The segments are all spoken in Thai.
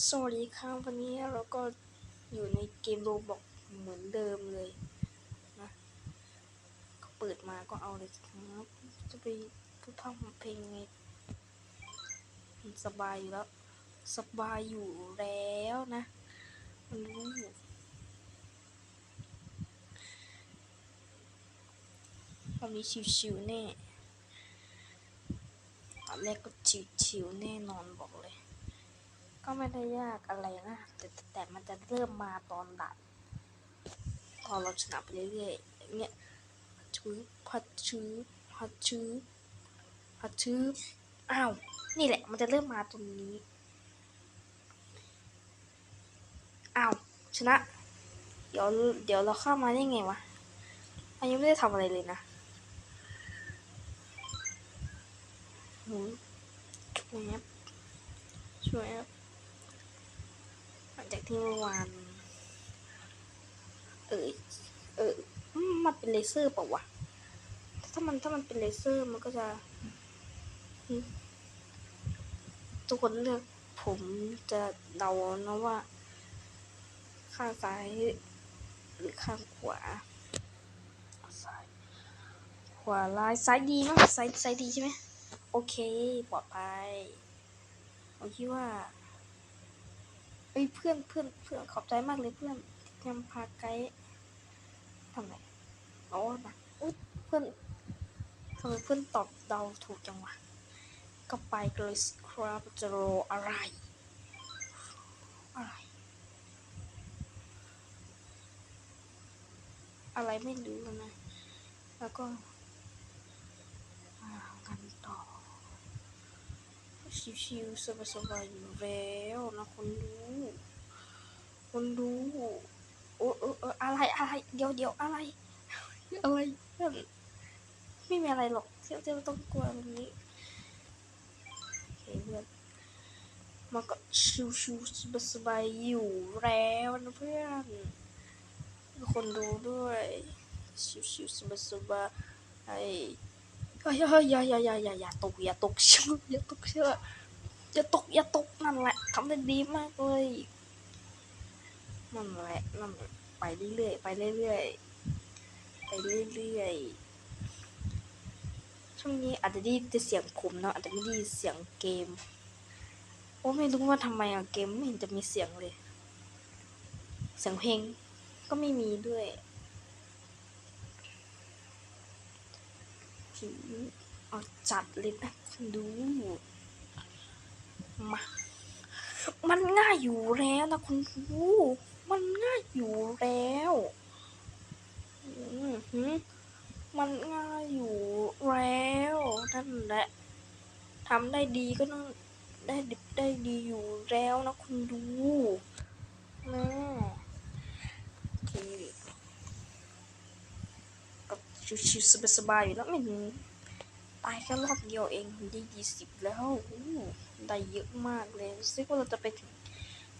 สวัสดีครับวันนี้เราก็อยู่ในเกมโรบอกเหมือนเดิมเลยนะก็เปิดมาก็เอาเลยครับจะไปพูดพร่ำเพลงไงสบายอยู่แล้ว สบายอยู่แล้วนะมันรู้อยู่วันนี้ชิวๆแน่ตอนแรกก็ชิวๆแน่นอนบอกเลย ก็ไม่ได้ยากอะไรนะแต่แต่มันจะเริ่มมาตอนดับพอเราชนะไปเรื่อยๆอย่างเงี้ยชื้อพัดชื้อพัดชื้อพัดชื้ออ้าวนี่แหละ มันจะเริ่มมาตรงนี้อ้าวชนะ เดี๋ยวเดี๋ยวเราเข้ามาได้ไงวะอันยังไม่ได้ทำอะไรเลยนะหืมช่วยแอปช่วยแอป จากที่เมื่อวาน เออเออ มันเป็นเลเซอร์เปล่าวะ ถ้ามันถ้ามันเป็นเลเซอร์มันก็จะ ทุกคนเลือกผมจะเดานะว่า ข้างซ้าย หรือข้างขวา ซ้าย ขวาลายซ้ายดีมั้งซ้ายซ้ายดีใช่ไหม โอเค ปลอดภัย ผมคิดว่า เอ้ยเพื่อนเพื่อนเพื่อนขอบใจมากเลยเพื่อนที่นำพาไกด์ทำไรอ๋อนะอุ๊ยเพื่อนทำไมเพื่อนตอบเดาถูกจังวะก็ไปกันเลยสครับจะรออะไรอะไร อะไรไม่รู้นะ แล้วก็อ่ากันต่อ ชิวๆสบายๆอยู่แล้วนะคนดูคนดูโอ้เออเอออะไรอะไรเดี๋ยวเดี๋ยวอะไร อะไรเพื่อนไม่มีอะไรหรอกเที่ยวเที่ยวต้องกลัวแบบนี้เคเพื่อนมันก็ชิวๆสบายๆอยู่แล้วนะเพื่อนคนดูด้วยชิวๆสบายๆไอ เฮ้ยเฮ้ยอย่าอย่าอย่าอย่าอย่าตกอย่าตกเชื่ออย่าตกเชื่ออย่าตกอย่าตกนั่นแหละทำได้ดีมากเลยนั่นแหละนั่นไปเรื่อยๆไปเรื่อยๆไปเรื่อยๆช่วงนี้อาจจะได้ยินแต่เสียงผมเนาะอาจจะไม่ได้เสียงเกมโอ้ไม่รู้ว่าทำไมอะเกมไม่เห็นจะมีเสียงเลย เสียงเพลงก็ไม่มีด้วย ผีเอาจัดเลยนะคุณดูมามันง่ายอยู่แล้วนะคุณครูมันง่ายอยู่แล้วอือหือมันง่ายอยู่แล้วนั่นแหละทำได้ดีก็ต้องได้ดิบได้ดีอยู่แล้วนะคุณดูนะโอเคก็ ชิวๆสบายๆอยู่แล้วไม่ตายแค่รอบเดียวเองได้ยี่สิบแล้วได้เยอะมากเลยซิว่าเราจะไปถึง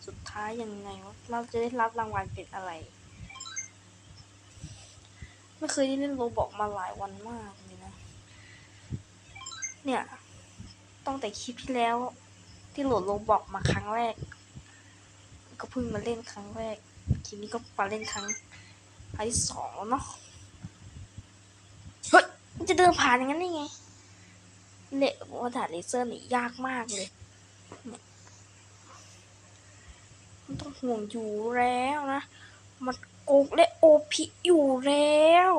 สุดท้ายยังไงวะเราจะได้รับรางวัลเป็นอะไร ไม่เคยได้เล่นโรบอกมาหลายวันมากเลยนะ เนี่ยตั้งแต่คลิปที่แล้ว ที่โหลดโรบอกมาครั้งแรก ก็เพิ่งมาเล่นครั้งแรกคลิปนี้ก็มาเล่นครั้งครั้งที่สองแล้วเนาะ มันจะเดินผ่านอย่างนั้นได้ไงเละว่าด่านเลเซอร์นี่ยากมากเลย มันต้องห่วงอยู่แล้วนะ มันโกงและโอพิอยู่แล้ว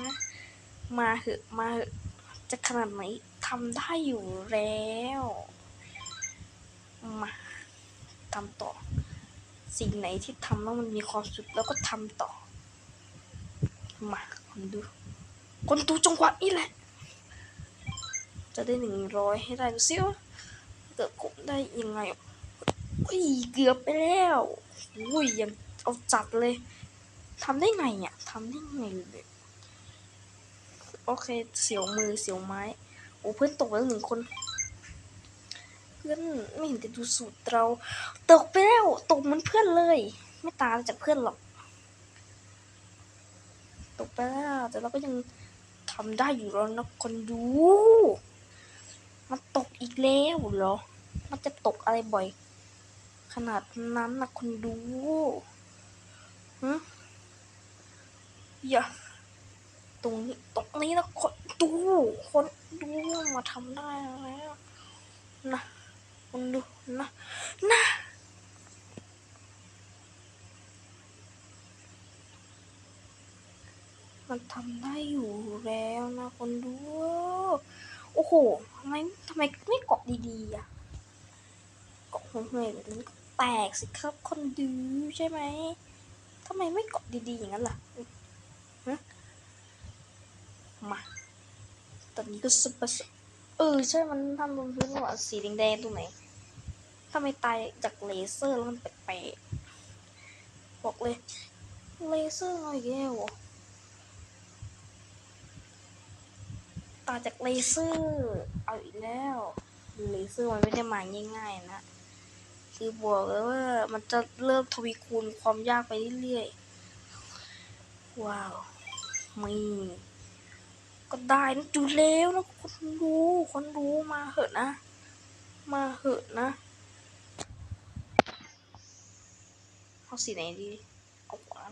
นะ มาเหอะมาเหอะจะขนาดไหนทำได้อยู่แล้ว มาทำต่อ สิ่งไหนที่ทำแล้วมันมีความสุขแล้วก็ทำต่อ มาคนดู คนดูจังหวะนี้แหละ จะได้หนึ่งร้อยให้ได้ดูซิว่าเกิดกบได้ยังไงอุ้ยเกือบไปแล้วอุ้ยยังเอาจัดเลยทำได้ไงเนี่ยทำได้ไงเลยโอเคเสียวมือเสียวไม้โอ้เพื่อนตกแล้วหนึ่งคน เพื่อนไม่เห็นจะดูสูตรเรา ตกไปแล้วตกเหมือนเพื่อนเลย ไม่ตามจากเพื่อนหรอก ตกไปแล้วแต่เราก็ยังำได้อยู่แล้วนะคนดู มันตกอีกแล้วเหรอ มันจะตกอะไรบ่อย ขนาดนั้นนะคนดูฮะอย่าตรงนี้ตรงนี้นะคนดูคนดูมาทำได้แล้วนะคนดูนะนะ มันทำได้อยู่แล้วนะคนดู โอ้โหทำไมทำไมไม่เกาะดีๆอะ เกาะห่วยๆแบบนี้ก็แตกสิครับคนดูใช่ไหมทำไมไม่เกาะดีๆอย่างนั้นล่ะฮะมาตอนนี้ก็ซุปเปอร์สเออใช่ มันทำบนพื้นว่าสีแดงๆตรงไหนทำไมตายจากเลเซอร์แล้วมันแปลกๆบอกเลย เลเซอร์อาอีกแล้วเหรอตาจากเลเซอร์เอาอีกแล้วเลเซอร์มันไม่ได้มาง่ายๆนะ คือบอกเลยว่ามันจะเริ่มทวีคูณความยากไปเรื่อยๆ ว้าวไม่ก็ได้นะอยู่แล้วนะคนดูคนดูมาเหอะนะ มาเหอะนะเอาสีไหนดี เอาขวาน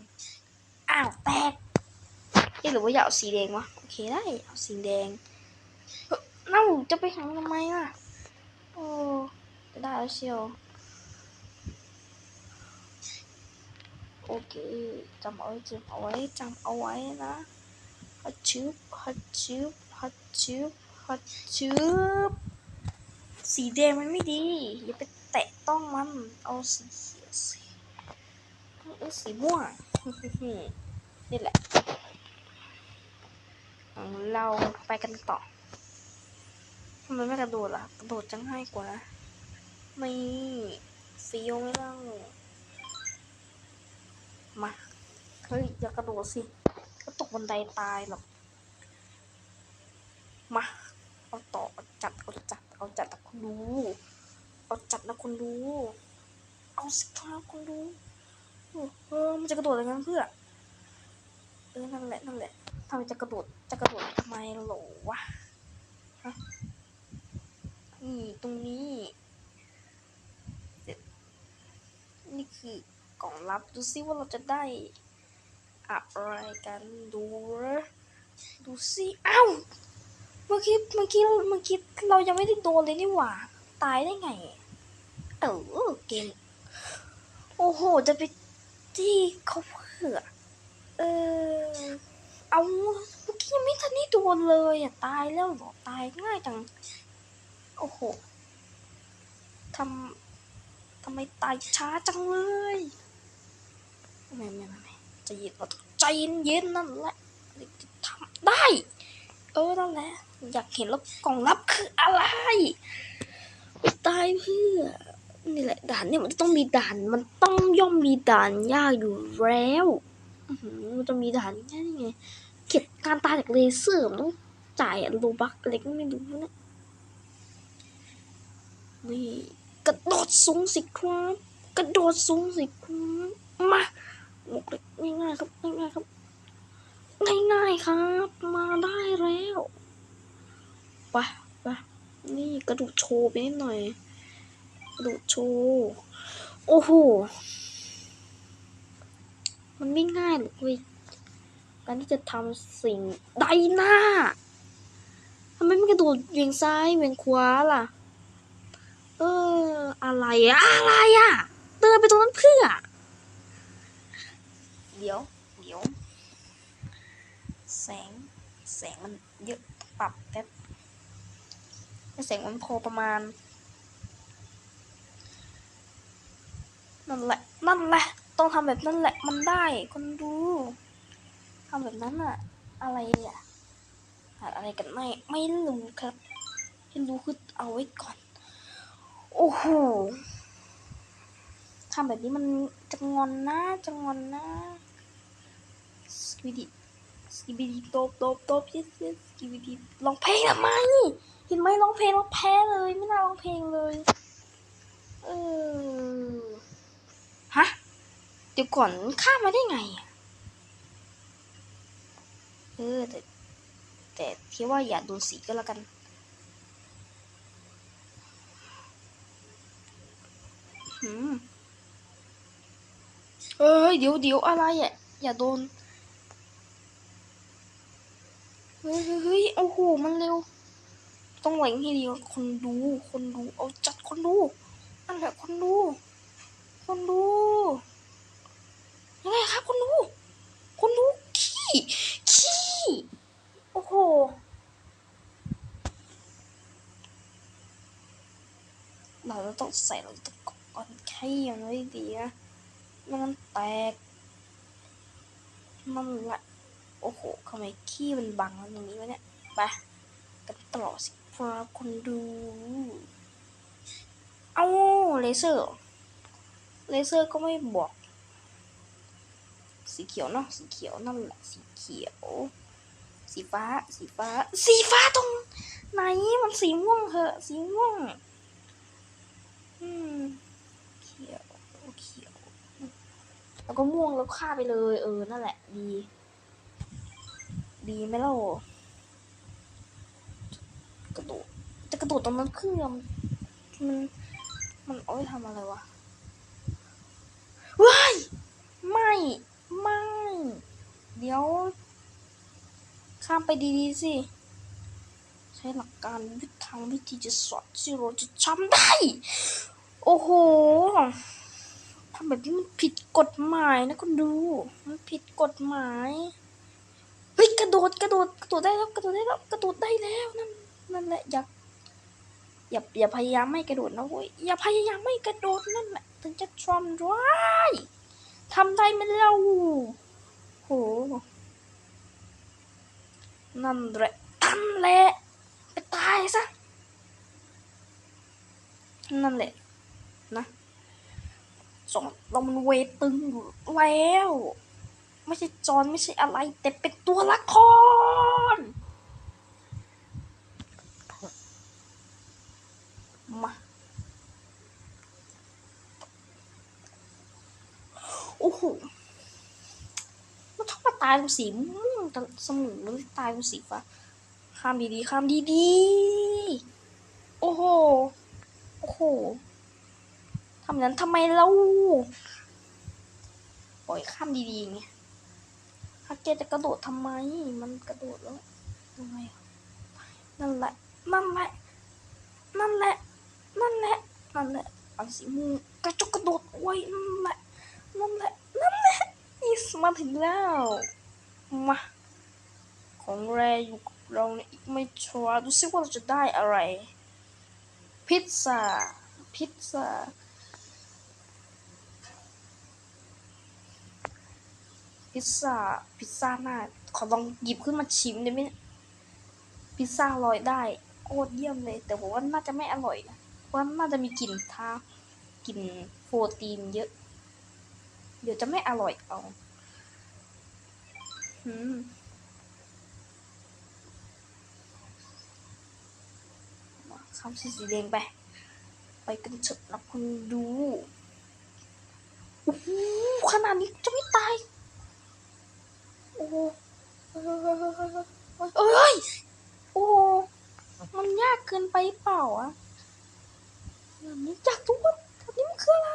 อ้าว แตก อ๊ะหรือว่าอยากเอาสีแดงวะโอเคได้เอาสีแดงเฮ้ยเน่าจะไปหาทำไมล่ะโอ้จะได้แล้วเชียวโอเคจำเอาไว้จำเอาไว้จำเอาไว้นะฮัดชืบฮัดชืบฮัดชืบฮัดชืบสีแดงมันไม่ดี อย่าไปแตะต้องมันเอาสีเขียวสีเอ้ยสีม่วงนี่แหละ เราไปกันต่อทำไมไม่กระโดดล่ะ กระโดดจะง่ายกว่านะไม่ฟีลไม่เล่ามาเฮ้ยอย่ากระโดดสิก็ตกบันไดตายหรอกมาเอาต่อเอาจัดเอาจัดเอาจัดนะคุณดูเอาจัดนะคุณดูเอาสิครับคุณดูเออมันจะกระโดดอะไรกันเพื่อเออนั่นแหละนั่นแหละ ทำไมจะกระโดดจะกระโดดทำไมโหรอวะฮะนี่ตรงนี้ นี่คือกล่องลับดูซิว่าเราจะได้อะไรกันดูนะดูซิอ้าวเมื่อกี้เมื่อกี้เมื่อกี้เรายังไม่ได้โดนเลยนี่หว่า ตายได้ไง เออเกมโอ้โห จะไปที่เขาเผื่อเออ เอาเมื่อกี้ยังไม่ทันได้โดนเลยอะตายแล้วหรอตายง่ายจัง โอ้โหทำทำไมตายช้าจังเลยไม่ไม่ไม่ใจะเย็นเราต้องใจเย็นนั่นแหละทำได้ เออนั่นแหละ อยากเห็นแล้วกล่องลับคืออะไร ตายเพื่อ นี่แหละด่านเนี่ยมันต้องมีด่าน มันต้องย่อมมีด่านยากอยู่แล้ว มันจะมีด่านง่ายไงเก็บการตายจากเลเซอร์มันต้องจ่ายโลบักอะไรก็ไม่รู้นะนี่กระโดดสูงสิครับกระโดดสูงสิครับมาบอกเลยง่ายๆครับง่ายๆครับ ง่ายๆครับ มาได้แล้วไปไปนี่กระโดดโชว์ไปนิดหน่อย กระโดดโชว์ โอ้โห มันไม่ง่ายหรอกเว้ยการที่จะทำสิ่งใดหน้าทำไมไม่กระโดดเวียงซ้ายเวียงขวาล่ะ เออ อะไรอะอะไรอะเดินไปตรงนั้นเพื่อ เดี๋ยว เดี๋ยว แสง แสงมันเยอะปรับแป๊บแสงมันพอประมาณ นั่นแหละ นั่นแหละ ต้องทำแบบนั้นแหละมันได้คนดูทำแบบนั้นอะอะไรอะหาอะไรกันไม่ไม่รู้ครับที่รู้คือเอาไว้ก่อน โอ้โหทำแบบนี้มันจะงอนนะจะงอนนะสกิบิดีสกิบิดีโตบโตบโตบยิสยิสสกิบิดีร้องเพลงทำไมเห็นไหมร้องเพลงแล้วแพ้เลยไม่น่าร้องเพลงเลยเออฮะ ดี๋ยวก่อนข้ามมาได้ไง เออแต่ แต่ที่ว่าอย่าโดนสีก็แล้วกัน หืมเอ้ยเดี๋ยวเดี๋ยวอะไรอะ อย่าโดน เฮ้ยเฮ้ยโอ้โห มันเร็ว ต้องแหวงให้ดีว่าคนดู คนดู เอาจัดคนดูนั่นแหละคนดู คนดู ยังไงครับคนดูกคนดูกขี้ขี้โอ้โหเราจะต้องใส่เราต้องกดก่อนแค่ยังไม่ดีนะไม่งั้นแตกนั่นแหละโอ้โหทำไมขี้มันบังตรงนี้วะเนี่ยไปกันต่อสิครับคนดูเอาเลเซอร์เลเซอร์ก็ไม่บอก สีเขียวเนาะสีเขียวนั่นแหละสีเขียว สีฟ้า สีฟ้า สีฟ้าตรงไหนมันสีม่วงเหอะ สีม่วง อืมเขียวเขียว แล้วก็ม่วงแล้วฆ่าไปเลย เออ นั่นแหละ ดี ดีไหมเล่ากระโดดจะกระโดดตรงนั้นเครื่องมัน มันเอาไว้ทำอะไรวะว้ายไม่ ไม่ เดี๋ยว ข้ามไปดีๆสิ ใช้หลักการวิธีทางวิธีจะสอนที่เราจะจำได้ โอ้โหทำแบบนี้มันผิดกฎหมายนะคุณดู มันผิดกฎหมายเฮ้ยกระโดดกระโดดกระโดดได้แล้วกระโดดได้แล้วกระโดดได้แล้วนั่นนั่นแหละอย่าอย่าอย่าพยายามไม่กระโดดนะเว้ยอย่าพยายามไม่กระโดดนั่นแหละถึงจะทำได้ ทำได้ไหมเล่าโหนั่นแหละนั่นแหละไปตายซะ นั่นแหละ นะจอดเรามันเวตึงอยู่แล้ว ไม่ใช่จอนไม่ใช่อะไร แต่เป็นตัวละคร มา โอ้โหมันชอบมาตายตรงสีม่วงแต่สมุนมันตายตรงสีฟ้าข้ามดีๆข้ามดีๆ โอ้โห โอ้โหทำอย่างนั้นทำไมเล่าปล่อยข้ามดีๆไงฮักเกจะกระโดดทำไม มันกระโดดแล้วยังไงนั่นแหละ นั่นแหละ นั่นแหละ นั่นแหละ นั่นแหละเอาสีม่วงกระจกกระโดดไว้ยนั่นแหละ นั่นแหละนั่นแหละอีสมาถึงแล้วมาของแรอยู่กับเราเนี่ยอีกไม่ชัวร์ดูซิว่าเราจะได้อะไร พิซซ่าพิซซ่าพิซซ่าพิซซ่าหน้าขอลองหยิบขึ้นมาชิมได้ไหมพิซซ่าอร่อยได้โคตรเยี่ยมเลย แต่ผมว่าน่าจะไม่อร่อยนะเพราะว่าน่าจะมีกลิ่นทากลิ่นโปรตีนเยอะ เดี๋ยวจะไม่อร่อยเอาอืมข้ามสีสีแดงไป ไปกันเถอะนะคุณดูโอ้โหขนาดนี้จะไม่ตาย โอ้โหเอ้ย โอ้ มันยากเกินไปเปล่าอะแบบนี้จากทุกคนแบบนี้มันคืออะไร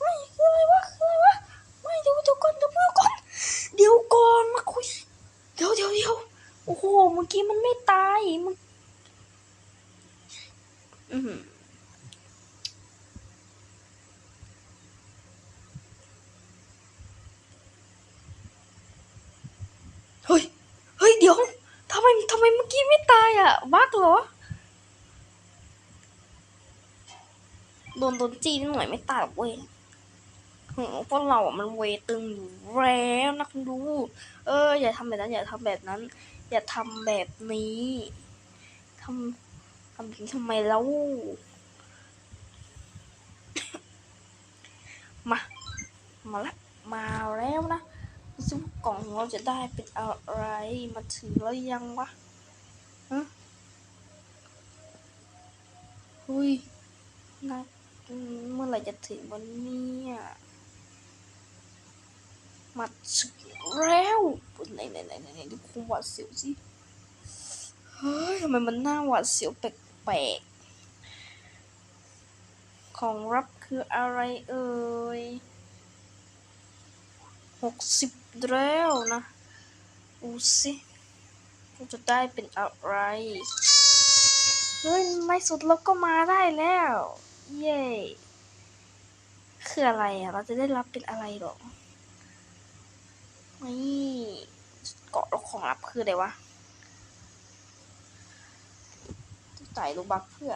ไม่คืออะไรวะคืออะไรวะไม่เดี๋ยวเดี๋ยวก่อนเดี๋ยวก่อนเดี๋ยวก่อนมาคุยเดี๋ยวเดี๋ยวเดี๋ยวโอ้โหเมื่อกี้มันไม่ตายมันอือหือเฮ้ยเฮ้ยเดี๋ยวทำไมทำไมเมื่อกี้ไม่ตายอะบักเหรอโดนโดนจีนหน่อยไม่ตายหรอกเว้ย พวกเราอะมันเวตึงอยู่แล้วนะคุณดู เออ อย่าทำแบบนั้น อย่าทำแบบนั้น อย่าทำแบบนี้ทำทำแบบนี้ทำไมแล้วมา มาละ มาแล้วนะซิว่ากล่องเราจะได้เป็นอะไร มาถึงแล้วยังวะฮะหุยนะเมื่อไหร่จะถึงวันนี้อะ มาถึงแล้วไหนไหนไหนไหนดูคงหวาดเสียวสิเฮ้ยทำไมมันหน่าหวาดเสียวแปลกๆของรับคืออะไรเอ่ยหกสิบแล้วนะดูสิเราจะได้เป็นอะไรเฮ้ยในสุดเราก็มาได้แล้ว เย้ คืออะไรอะ เราจะได้รับเป็นอะไรหรอ นี่เกาะแล้วของลับคืออะไรวะจ่ายลูกบักเพื่อ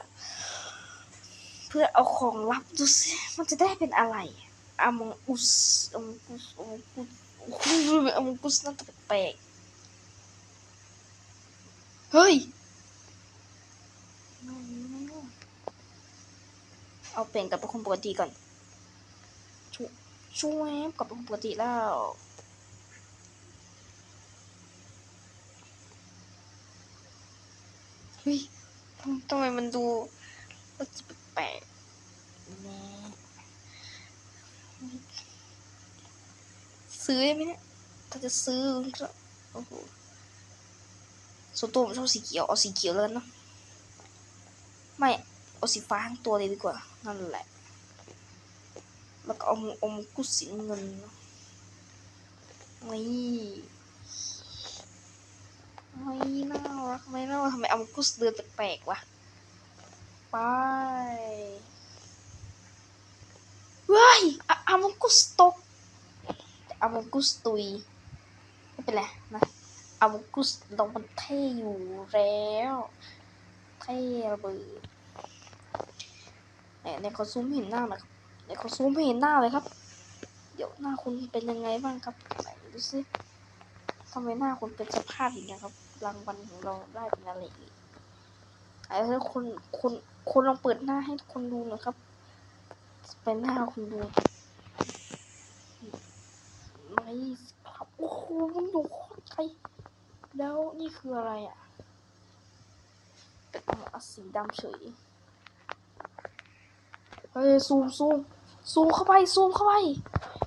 เพื่อเอาของลับดูสิมันจะได้เป็นอะไรอามองอุสอามองอุสอามองอุสโอ้โหอามองอุสน่าจะแปลกๆเฮ้ยเอาเปลี่ยนกลับเป็นคนปกติก่อนช่วยช่วยกลับเป็นคนปกติแล้ว เฮ้ยทำไมมันดูมันจะแปลกซื้อได้ไหมเนี่ย ถ้าจะซื้อก็โอ้โหส่วนตัวผมชอบสีเขียว เอาสีเขียวเลยเนาะ ไม่ เอาสีฟ้าทั้งตัวเลยดีกว่า นั่นแหละ แล้วก็เอาอมกุศสีเงินเน อะนี่น่ารักไหมน่ารักทำไมเอากุศเดินแปลกๆวะไปว้ายอามุกุสตกอามุกุสตุยไม่เป็นไรนะอามุกุสเรามันเท่อยู่แล้วเท่ระเบิดไหนในขอซูมเห็นหน้าหน่ยครับในขอซูมเห็นหน้าเลยครับ เดี๋ยวหน้าคุณเป็นยังไงบ้างครับไหนดูสิทำไมหน้าคุณเป็นสภาพอย่างนี้ครับ รางวัลของเราได้เป็นอะไรอีกไอ้คุณคุณคุณลองเปิดหน้าให้คนดูหน่อยครับ เป็นหน้าคุณดูไม่ครับโอ้โหมันดูโคตรไกลแล้วนี่คืออะไรอะเป็นเอสีดำเฉยเฮ้ยซูมซูมซูมเข้าไปซูมเข้าไป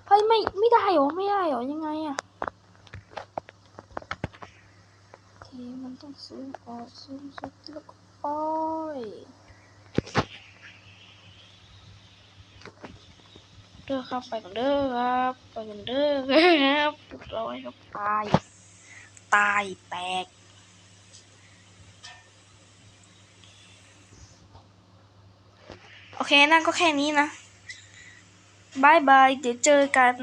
เฮ้ยไม่ไม่ได้หรอไม่ได้หรอยังไงอะ โอเคมันต้องซูมออกซูมสุดแล้วก็ปล่อยเด้อครับไปกันเด้อครับไปกันเด้อครับเรียบร้อยครับตายตายแตกโอเคนั่นก็แค่นี้นะบายบาย เดี๋ยวเจอกัน